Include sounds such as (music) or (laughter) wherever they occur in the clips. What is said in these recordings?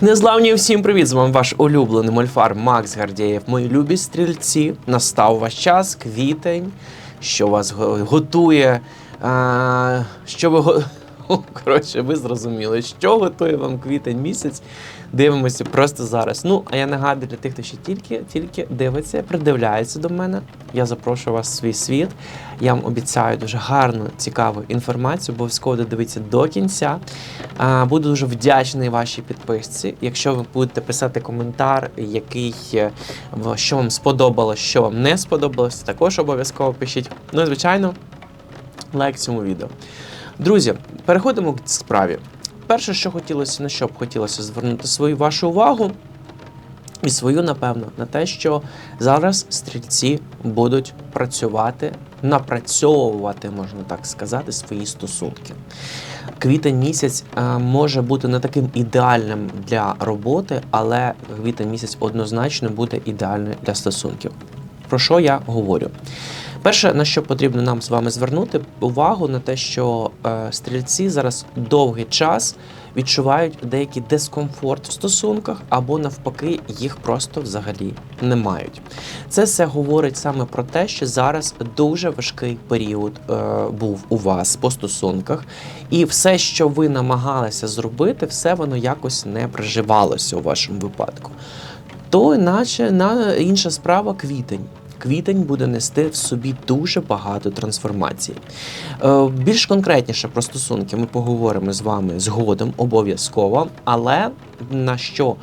Незламні всім привіт! З вами ваш улюблений мольфар Макс Гардєєв. Мої любі стрільці. Настав ваш час, квітень, що вас готує. А, що ви (laughs) Коротше, ви зрозуміли, що готує вам квітень місяць. Дивимося просто зараз. Ну, а я нагадую для тих, хто ще тільки, тільки дивиться, придивляється до мене. Я запрошую вас в свій світ. Я вам обіцяю дуже гарну, цікаву інформацію. Обов'язково додивіться до кінця. Буду дуже вдячний вашій підписці. Якщо ви будете писати коментар, який е, що вам сподобалось, що вам не сподобалось, також обов'язково пишіть. Ну і звичайно, лайк цьому відео. Друзі, переходимо к справі. Перше, що хотілося, на що б хотілося звернути свою вашу увагу, і свою, напевно, на те, що зараз стрільці будуть працювати, напрацьовувати, можна так сказати, свої стосунки. Квітень місяць е, може бути не таким ідеальним для роботи, але квітень місяць однозначно буде ідеальним для стосунків. Про що я говорю? Перше, на що потрібно нам з вами звернути увагу на те, що е, стрільці зараз довгий час відчувають деякий дискомфорт в стосунках, або навпаки, їх просто взагалі не мають. Це все говорить саме про те, що зараз дуже важкий період е, був у вас по стосунках, і все, що ви намагалися зробити, все воно якось не приживалося у вашому випадку. То іначе на інша справа квітень. Квітень буде нести в собі дуже багато трансформацій. Е, більш конкретніше про стосунки ми поговоримо з вами згодом обов'язково, але на що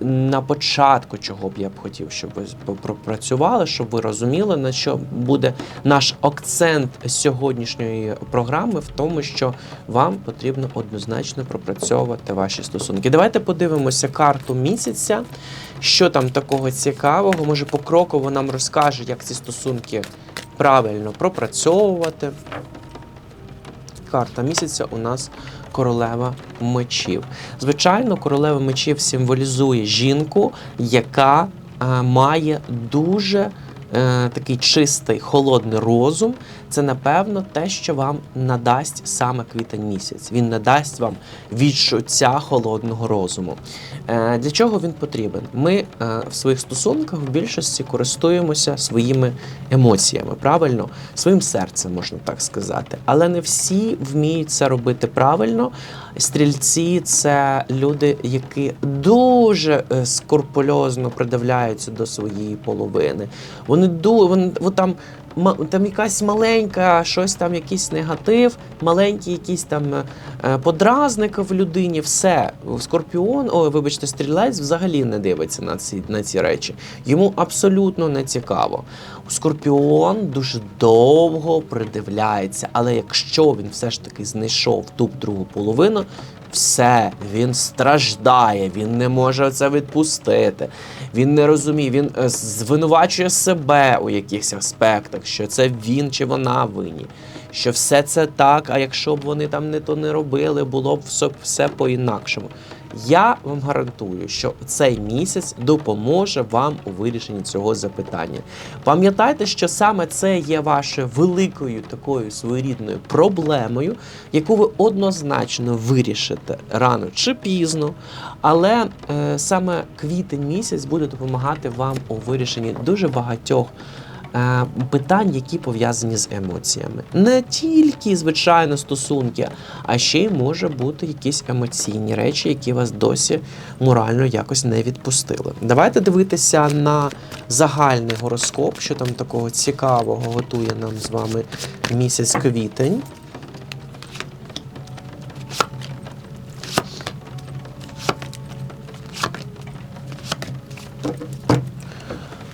на початку, чого б я б хотів, щоб ви пропрацювали, щоб ви розуміли, на що буде наш акцент сьогоднішньої програми в тому, що вам потрібно однозначно пропрацьовувати ваші стосунки. Давайте подивимося карту місяця, що там такого цікавого. Може, покроково нам розкаже, як ці стосунки правильно пропрацьовувати. Карта місяця у нас королева мечів. Звичайно, королева мечів символізує жінку, яка е, має дуже е, такий чистий холодний розум. Це напевно те, що вам надасть саме квітень місяць. Він надасть вам відчуття холодного розуму. Е, для чого він потрібен? Ми е, в своїх стосунках в більшості користуємося своїми емоціями, правильно, своїм серцем, можна так сказати. Але не всі вміють це робити правильно. Стрільці це люди, які дуже е, скрупульозно придивляються до своєї половини. Вони ду, вони, вони там. Там якась маленька, щось там, якийсь негатив, маленький якийсь там е, подразник в людині, все. Скорпіон, ой, вибачте, стрілець взагалі не дивиться на ці, на ці речі. Йому абсолютно не цікаво. Скорпіон дуже довго придивляється, але якщо він все ж таки знайшов ту другу половину, все, він страждає, він не може це відпустити. Він не розуміє, він е, звинувачує себе у якихось аспектах, що це він чи вона винні. Що все це так, а якщо б вони там не то не робили, було б все, все по-інакшому. Я вам гарантую, що цей місяць допоможе вам у вирішенні цього запитання. Пам'ятайте, що саме це є вашою великою такою своєрідною проблемою, яку ви однозначно вирішите рано чи пізно. Але е, саме квітень місяць буде допомагати вам у вирішенні дуже багатьох. Е, Питань, які пов'язані з емоціями, не тільки звичайно стосунки, а ще й може бути якісь емоційні речі, які вас досі морально якось не відпустили. Давайте дивитися на загальний гороскоп, що там такого цікавого готує нам з вами місяць квітень.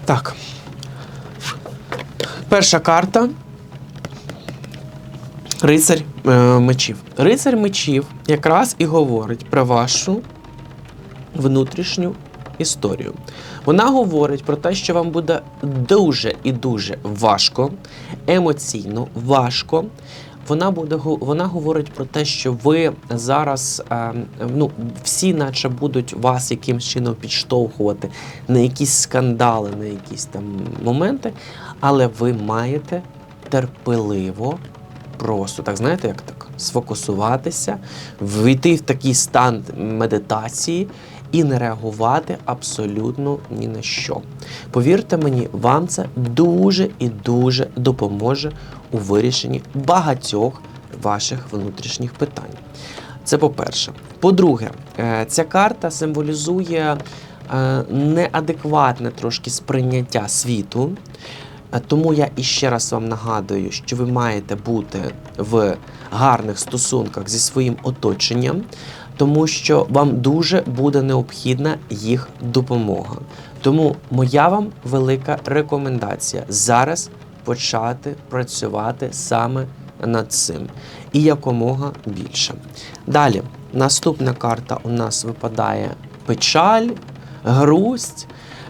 Так. Перша карта. Рицарь е, мечів. Рицарь мечів якраз і говорить про вашу внутрішню історію. Вона говорить про те, що вам буде дуже і дуже важко, емоційно важко. Вона буде вона говорить про те, що ви зараз е, ну, всі, наче будуть вас якимсь чином підштовхувати на якісь скандали, на якісь там моменти, але ви маєте терпеливо, просто так знаєте, як так, сфокусуватися, війти в такий стан медитації і не реагувати абсолютно ні на що. Повірте мені, вам це дуже і дуже допоможе у вирішенні багатьох ваших внутрішніх питань. Це по-перше. По-друге, е, ця карта символізує е, неадекватне трошки сприйняття світу. Е, Тому я іще раз вам нагадую, що ви маєте бути в гарних стосунках зі своїм оточенням, тому що вам дуже буде необхідна їх допомога. Тому моя вам велика рекомендація зараз почати працювати саме над цим і якомога більше. Далі, наступна карта у нас випадає печаль, грусть.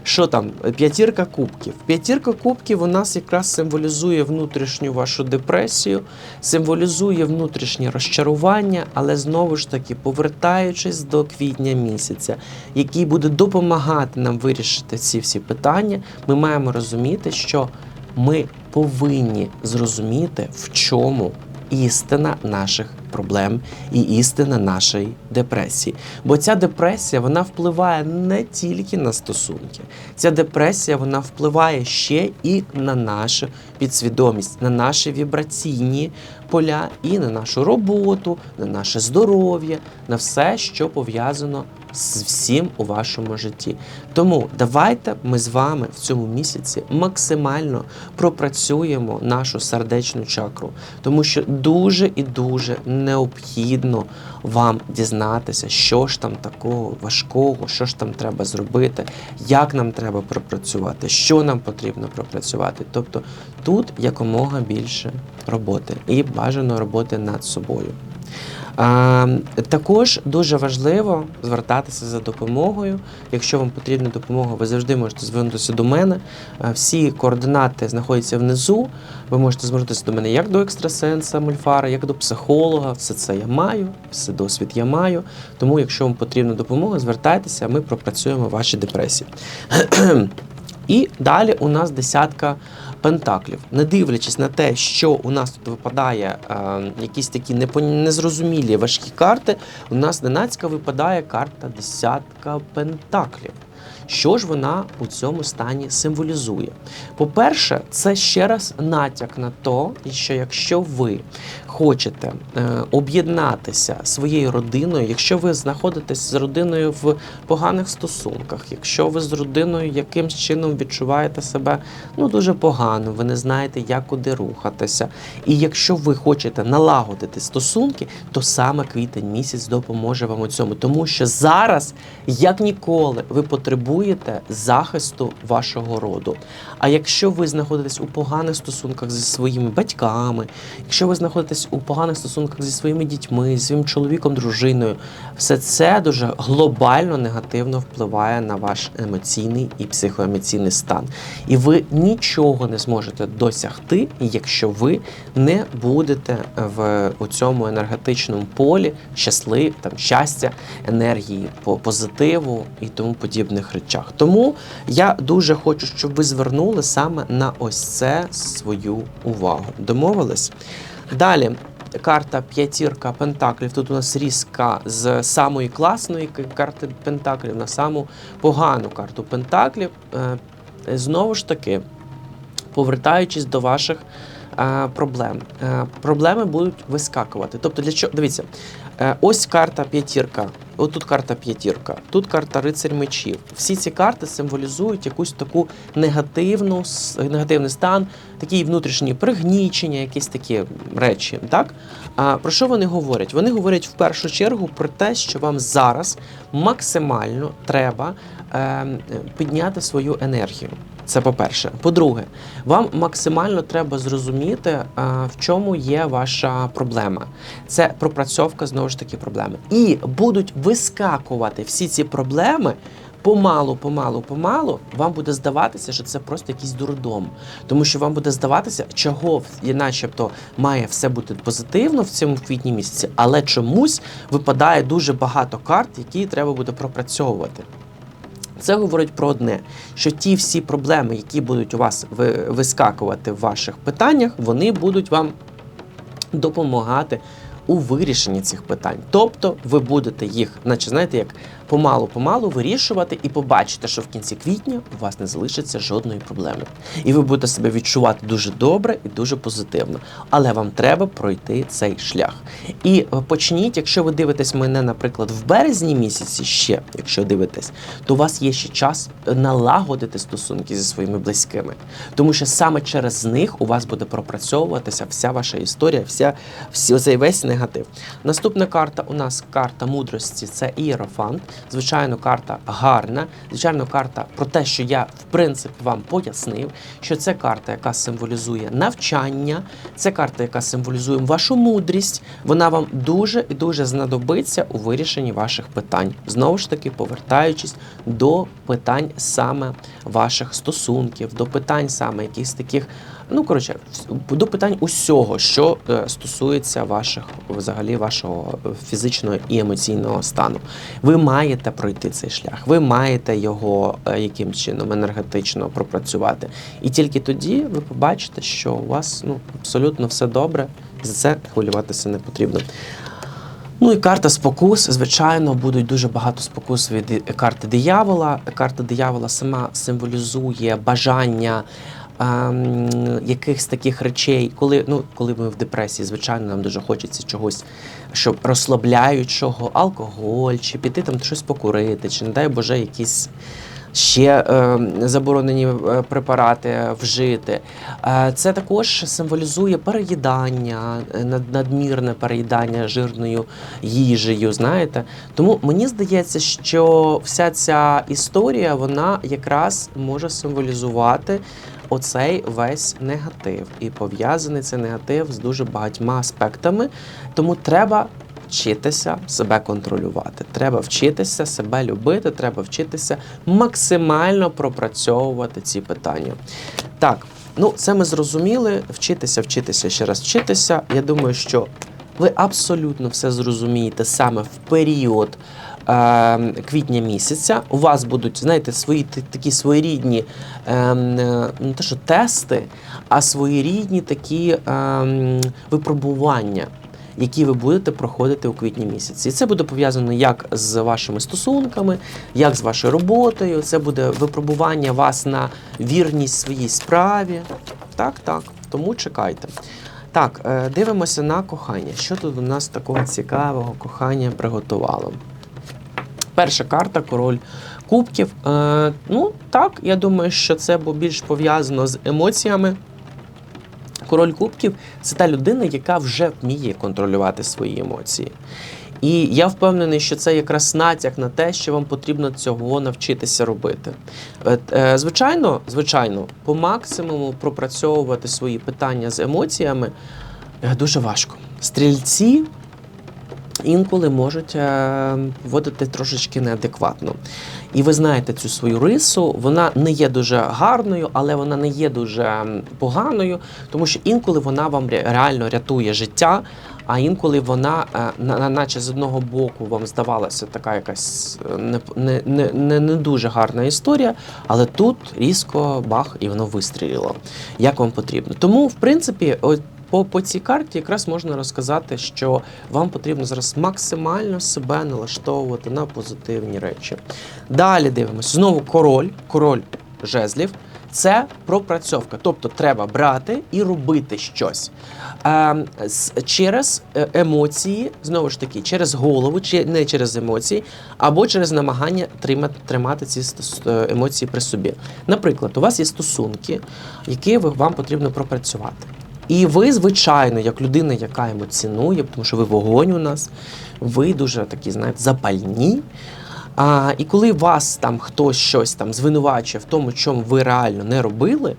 Що там? П'ятірка кубків. П'ятірка кубків у нас якраз символізує внутрішню вашу депресію, символізує внутрішнє розчарування, але знову ж таки, повертаючись до квітня місяця, який буде допомагати нам вирішити ці всі питання, ми маємо розуміти, що ми повинні зрозуміти, в чому істина наших проблем і істина нашої депресії. Бо ця депресія вона впливає не тільки на стосунки. Ця депресія вона впливає ще і на нашу підсвідомість, на наші вібраційні поля, і на нашу роботу, на наше здоров'я, на все, що пов'язано з всім у вашому житті. Тому давайте ми з вами в цьому місяці максимально пропрацюємо нашу сердечну чакру, тому що дуже і дуже необхідно вам дізнатися, що ж там такого важкого, що ж там треба зробити, як нам треба пропрацювати, що нам потрібно пропрацювати. Тобто тут якомога більше роботи і бажано роботи над собою. Також дуже важливо звертатися за допомогою. Якщо вам потрібна допомога, ви завжди можете звернутися до мене. Всі координати знаходяться внизу. Ви можете звернутися до мене як до екстрасенса Мульфара, як до психолога. Все це я маю, все досвід я маю. Тому, якщо вам потрібна допомога, звертайтеся, ми пропрацюємо ваші депресії. (clears throat) І далі у нас десятка пентаклів. Не дивлячись на те, що у нас тут випадає е, якісь такі незрозумілі важкі карти, у нас ненацька випадає карта десятка пентаклів. Що ж вона у цьому стані символізує? По-перше, це ще раз натяк на то, що якщо ви хочете е, об'єднатися своєю родиною, якщо ви знаходитесь з родиною в поганих стосунках, якщо ви з родиною якимсь чином відчуваєте себе ну дуже погано, ви не знаєте, як куди рухатися. І якщо ви хочете налагодити стосунки, то саме квітень місяць допоможе вам у цьому, тому що зараз, як ніколи, ви потребуєте захисту вашого роду. А якщо ви знаходитесь у поганих стосунках зі своїми батьками, якщо ви знаходитесь у поганих стосунках зі своїми дітьми, зі своїм чоловіком, дружиною, все це дуже глобально негативно впливає на ваш емоційний і психоемоційний стан. І ви нічого не зможете досягти, якщо ви не будете в у цьому енергетичному полі щаслив, там щастя, енергії, по позитиву і тому подібних речах. Тому я дуже хочу, щоб ви звернули саме на ось це свою увагу. Домовились? Далі. Карта п'ятірка пентаклів. Тут у нас різка з самої класної карти пентаклів на саму погану карту пентаклів. Е, Знову ж таки, повертаючись до ваших е, проблем. Е, проблеми будуть вискакувати. Тобто, для чого? Дивіться, ось карта п'ятірка. Отут карта п'ятірка, тут карта рицарь мечів. Всі ці карти символізують якусь таку негативну, негативний стан, такі внутрішні пригнічення, якісь такі речі. Так? А про що вони говорять? Вони говорять в першу чергу про те, що вам зараз максимально треба е, підняти свою енергію. Це по-перше. По-друге, вам максимально треба зрозуміти, е, в чому є ваша проблема. Це пропрацьовка знову ж таки проблеми. І будуть вискакувати всі ці проблеми. Помалу, помалу, помалу вам буде здаватися, що це просто якийсь дурдом. Тому що вам буде здаватися, чого начебто має все бути позитивно в цьому квітні місяці, але чомусь випадає дуже багато карт, які треба буде пропрацьовувати. Це говорить про одне, що ті всі проблеми, які будуть у вас вискакувати в ваших питаннях, вони будуть вам допомагати у вирішенні цих питань. Тобто ви будете їх, наче знаєте, як помалу-помалу вирішувати і побачите, що в кінці квітня у вас не залишиться жодної проблеми. І ви будете себе відчувати дуже добре і дуже позитивно. Але вам треба пройти цей шлях. І е, почніть, якщо ви дивитесь мене, наприклад, в березні місяці ще, якщо дивитесь, то у вас є ще час налагодити стосунки зі своїми близькими. Тому що саме через них у вас буде пропрацьовуватися вся ваша історія, вся, всі, весь негатив. Наступна карта у нас карта мудрості це ієрофант. Звичайно, карта гарна. Звичайно, карта про те, що я в принципі вам пояснив, що це карта, яка символізує навчання, це карта, яка символізує вашу мудрість. Вона вам дуже і дуже знадобиться у вирішенні ваших питань. Знову ж таки, повертаючись до питань саме ваших стосунків, до питань саме якихось таких, ну коротше, до питань усього, що е, стосується ваших взагалі вашого е, фізичного і емоційного стану. Ви маєте пройти цей шлях, ви маєте його е, яким чином енергетично пропрацювати. І тільки тоді ви побачите, що у вас ну абсолютно все добре, за це хвилюватися не потрібно. Ну і карта спокус. Звичайно, будуть дуже багато спокус від карти диявола. Карта диявола сама символізує бажання. Ем, якихось таких речей, коли ну коли ми в депресії, звичайно, нам дуже хочеться чогось, щоб розслабляючого, алкоголь, чи піти там щось покурити, чи не дай Боже, якісь ще е, заборонені препарати вжити. Е, це також символізує переїдання, е, над- надмірне переїдання жирною їжею. Знаєте, тому мені здається, що вся ця історія вона якраз може символізувати. Оцей весь негатив і пов'язаний цей негатив з дуже багатьма аспектами. Тому треба вчитися себе контролювати. Треба вчитися себе любити, треба вчитися максимально пропрацьовувати ці питання. Так, ну це ми зрозуміли. Вчитися, вчитися, ще раз вчитися. Я думаю, що ви абсолютно все зрозумієте саме в період квітня місяця. У вас будуть, знаєте, свої такі своєрідні ем, е, не те, що тести, а своєрідні такі ем, випробування. Які ви будете проходити у квітні місяці, і це буде пов'язано як з вашими стосунками, як з вашою роботою. Це буде випробування вас на вірність своїй справі. Так, так. Тому чекайте. Так, е, дивимося на кохання. Що тут у нас такого цікавого кохання приготувало? Перша карта король кубків. Е, ну, так, я думаю, що це більш пов'язано з емоціями. Король кубків це та людина, яка вже вміє контролювати свої емоції. І я впевнений, що це якраз натяк на те, що вам потрібно цього навчитися робити. Е, Звичайно, звичайно, по максимуму пропрацьовувати свої питання з емоціями е, дуже важко. Стрільці інколи можуть е, поводити трошечки неадекватно. І ви знаєте цю свою рису, вона не є дуже гарною, але вона не є дуже поганою, тому що інколи вона вам реально рятує життя, а інколи вона, е, на- на- наче з одного боку, вам здавалася така якась е, не, не, не, не дуже гарна історія, але тут різко бах і воно вистрілило, як вам потрібно. Тому, в принципі, от по, по цій карті якраз можна розказати, що вам потрібно зараз максимально себе налаштовувати на позитивні речі. Далі дивимося. Знову король, король жезлів. Це пропрацьовка, тобто треба брати і робити щось е, через емоції, знову ж таки, через голову, чи не через емоції, або через намагання тримати, тримати ці емоції при собі. Наприклад, у вас є стосунки, які вам потрібно пропрацювати. І ви, звичайно, як людина, яка емоціонує, тому що ви вогонь у нас, ви дуже такі, знаєте, запальні. А, і коли вас там хтось щось там звинувачує в тому, чому ви реально не робили,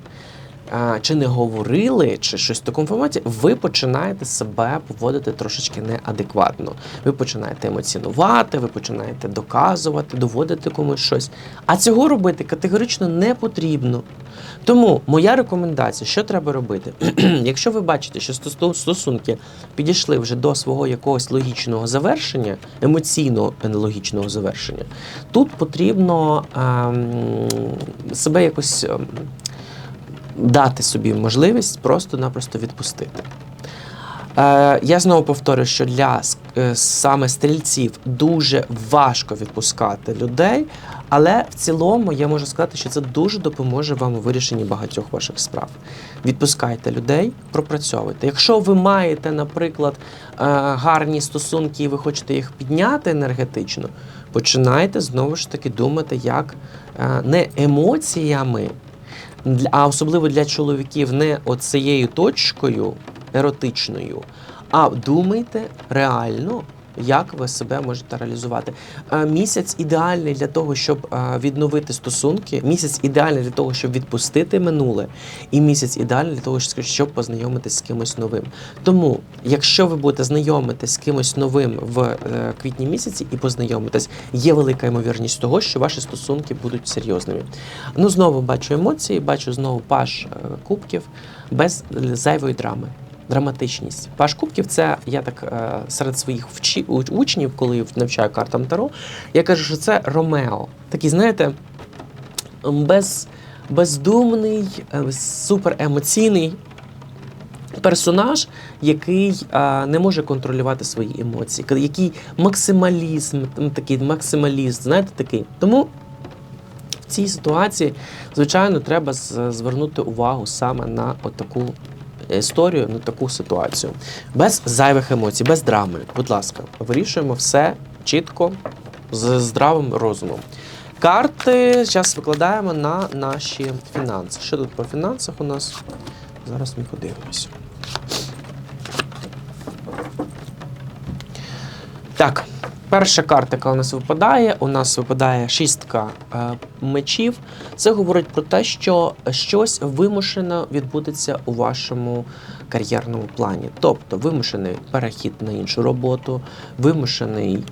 чи не говорили, чи щось в такому форматі, ви починаєте себе поводити трошечки неадекватно. Ви починаєте емоціонувати, ви починаєте доказувати, доводити комусь щось. А цього робити категорично не потрібно. Тому моя рекомендація, що треба робити, (clears throat) якщо ви бачите, що стос- стосунки підійшли вже до свого якогось логічного завершення, емоційного логічного завершення, тут потрібно ем, себе якось ем, дати собі можливість просто-напросто відпустити. Е, я знову повторю, що для е, саме стрільців дуже важко відпускати людей, але в цілому я можу сказати, що це дуже допоможе вам у вирішенні багатьох ваших справ. Відпускайте людей, пропрацьовуйте. Якщо ви маєте, наприклад, е, гарні стосунки і ви хочете їх підняти енергетично, починайте знову ж таки думати, як не емоціями, а особливо для чоловіків, не оцією точкою еротичною, а думайте реально. Як ви себе можете реалізувати? Е, Місяць ідеальний для того, щоб е, відновити стосунки. Місяць ідеальний для того, щоб відпустити минуле, і місяць ідеальний для того, щоб познайомитись з кимось новим. Тому, якщо ви будете знайомитись з кимось новим в е, квітні місяці і познайомитись, є велика ймовірність того, що ваші стосунки будуть серйозними. Ну знову бачу емоції, бачу знову паш кубків без зайвої драми. Драматичність. Паш кубків це я так е, серед своїх вчі, учнів, коли навчаю картам Таро, я кажу, що це Ромео. Такий, знаєте, без, бездумний, е, суперемоційний персонаж, який е, не може контролювати свої емоції, який максималізм, такий максималіст, знаєте, такий. Тому в цій ситуації, звичайно, треба звернути увагу саме на таку історію, на таку ситуацію. Без зайвих емоцій, без драми. Будь ласка, вирішуємо все чітко, з здравим розумом. Карти зараз викладаємо на наші фінанси. Що тут по фінансах у нас? Зараз ми подивимося. Так, перша карта, яка у нас випадає, у нас випадає шістка е, мечів. Це говорить про те, що щось вимушено відбудеться у вашому кар'єрному плані. Тобто вимушений перехід на іншу роботу, вимушений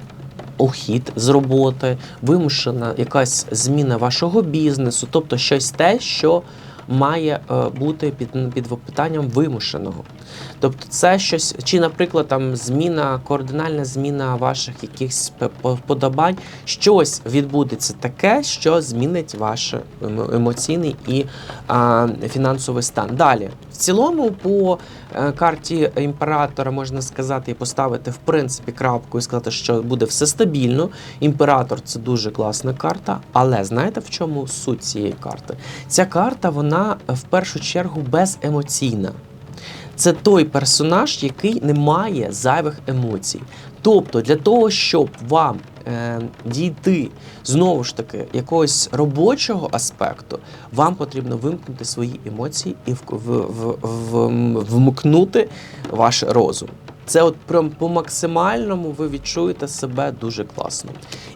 ухід з роботи, вимушена якась зміна вашого бізнесу, тобто щось те, що має е, бути під, під питанням вимушеного. Тобто це щось, чи, наприклад, там зміна, координальна зміна ваших якихось п- п- вподобань, щось відбудеться таке, що змінить ваш емоційний і а, фінансовий стан. Далі, в цілому, по е, карті імператора можна сказати і поставити в принципі крапку і сказати, що буде все стабільно. Імператор це дуже класна карта, але знаєте в чому суть цієї карти? Ця карта вона е, в першу чергу беземоційна. Це той персонаж, який не має зайвих емоцій. Тобто, для того, щоб вам дійти знову ж таки якогось робочого аспекту, вам потрібно вимкнути свої емоції і вмкнути ваш розум. Це от прям по максимальному ви відчуєте себе дуже класно.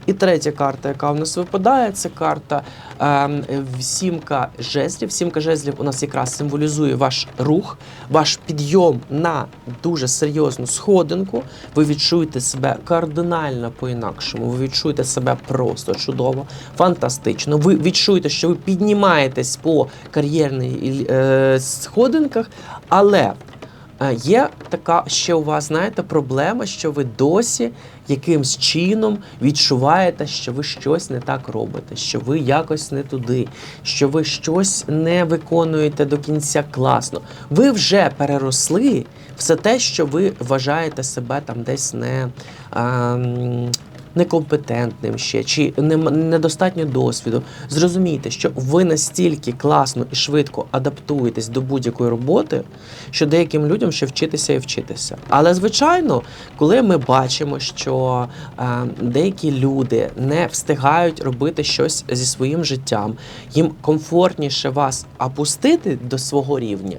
І третя карта, яка в нас випадає, це карта ем, сімка жезлів. Сімка жезлів у нас якраз символізує ваш рух, ваш підйом на дуже серйозну сходинку. Ви відчуєте себе кардинально по-інакшому. Ви відчуєте себе просто чудово, фантастично. Ви відчуєте, що ви піднімаєтесь по кар'єрній е, сходинках, але Е, Є така ще у вас, знаєте, проблема, що ви досі якимсь чином відчуваєте, що ви щось не так робите, що ви якось не туди, що ви щось не виконуєте до кінця класно. Ви вже переросли все те, що ви вважаєте себе там десь не. ем, Некомпетентним ще чи недостатньо досвіду. Зрозумійте, що ви настільки класно і швидко адаптуєтесь до будь-якої роботи, що деяким людям ще вчитися і вчитися. Але звичайно, коли ми бачимо, що е, деякі люди не встигають робити щось зі своїм життям, їм комфортніше вас опустити до свого рівня.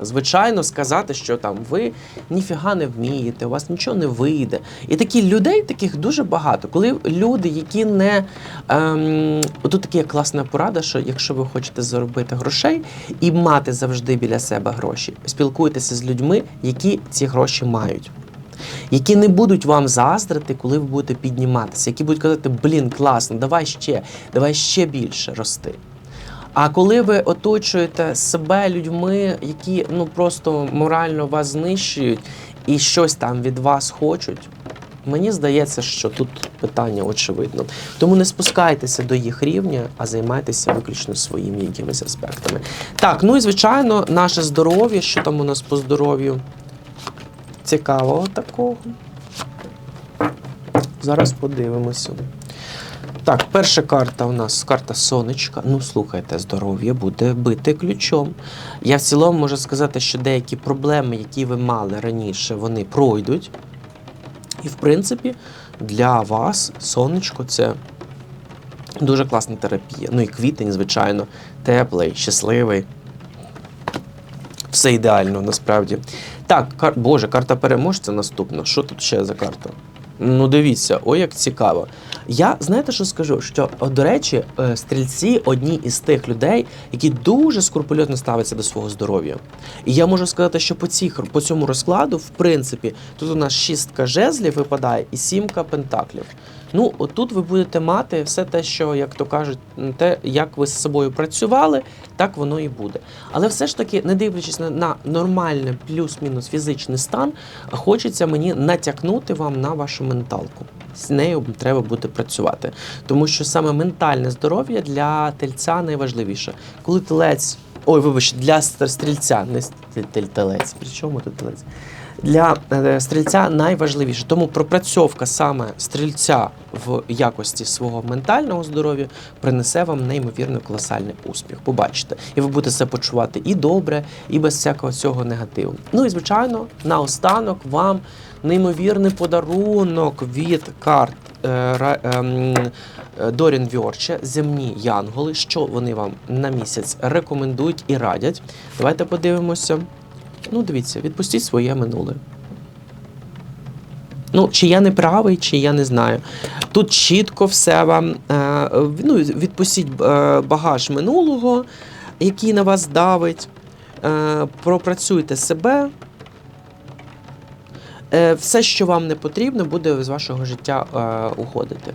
Звичайно, сказати, що там ви ніфіга не вмієте, у вас нічого не вийде. І такі людей, таких дуже багато. Коли люди, які не ем, тут така класна порада, що якщо ви хочете заробити грошей і мати завжди біля себе гроші, спілкуйтеся з людьми, які ці гроші мають. Які не будуть вам заздрити, коли ви будете підніматися, які будуть казати, блін, класно, давай ще, давай ще більше рости. А коли ви оточуєте себе людьми, які ну просто морально вас знищують і щось там від вас хочуть, мені здається, що тут питання очевидно. Тому не спускайтеся до їх рівня, а займайтеся виключно своїми якимись аспектами. Так, ну і звичайно, наше здоров'я, що там у нас по здоров'ю. цікавого такого? Зараз подивимося. Так, перша карта у нас карта сонечка. Ну, слухайте, здоров'я буде бити ключом. Я в цілому можу сказати, що деякі проблеми, які ви мали раніше, вони пройдуть. І, в принципі, для вас сонечко це дуже класна терапія. Ну і квітень, звичайно, теплий, щасливий. Все ідеально, насправді. Так, кар... Боже, карта переможця наступна. Що тут ще за карта? Ну, дивіться, ой, як цікаво. Я знаєте, що скажу? Що, до речі, е, стрільці одні із тих людей, які дуже скрупульозно ставляться до свого здоров'я. І я можу сказати, що по, цих, по цьому розкладу, в принципі, тут у нас шістка жезлів випадає і сімка пентаклів. Ну, отут ви будете мати все те, що, як то кажуть, те, як ви з собою працювали, так воно і буде. Але все ж таки, не дивлячись на, на нормальний плюс-мінус фізичний стан, хочеться мені натякнути вам на вашу менталку. З нею треба буде працювати. Тому що саме ментальне здоров'я для тельця найважливіше. Коли телець. Ой, вибачте, для стр- стрільця, не телець. При чому тут телець? Для е, стрільця найважливіше. Тому пропрацьовка саме стрільця в якості свого ментального здоров'я принесе вам неймовірно колосальний успіх. Побачите. І ви будете себе почувати і добре, і без всякого цього негативу. Ну і звичайно, наостанок вам неймовірний подарунок від карт. е, Ра- ем, е, Дорін Вьорче, земні янголи, що вони вам на місяць рекомендують і радять. Давайте подивимося. Ну, дивіться, відпустіть своє минуле. Ну, чи я не правий, чи я не знаю. Тут чітко все вам. Е, ну, відпустіть е, багаж минулого, який на вас давить. Е, пропрацюйте себе. Все, що вам не потрібно, буде з вашого життя уходити.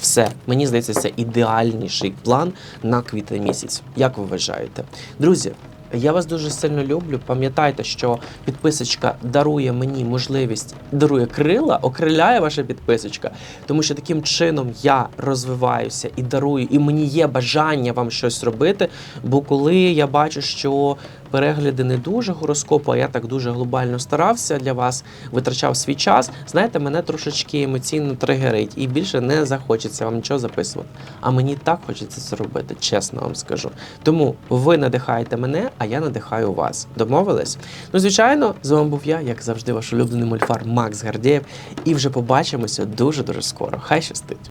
Все, мені здається, це ідеальніший план на квітень місяць. Як ви вважаєте? Друзі, я вас дуже сильно люблю. Пам'ятайте, що підписочка дарує мені можливість, дарує крила, окриляє ваша підписочка, тому що таким чином я розвиваюся і дарую, і мені є бажання вам щось робити. Бо коли я бачу, що перегляди не дуже гороскопу, а я так дуже глобально старався для вас, витрачав свій час. Знаєте, мене трошечки емоційно тригерить і більше не захочеться вам нічого записувати. А мені так хочеться це робити, чесно вам скажу. Тому ви надихаєте мене, а я надихаю вас. Домовились? Ну, звичайно, з вами був я, як завжди, ваш улюблений мольфар Макс Гардєєв. І вже побачимося дуже дуже скоро. Хай щастить!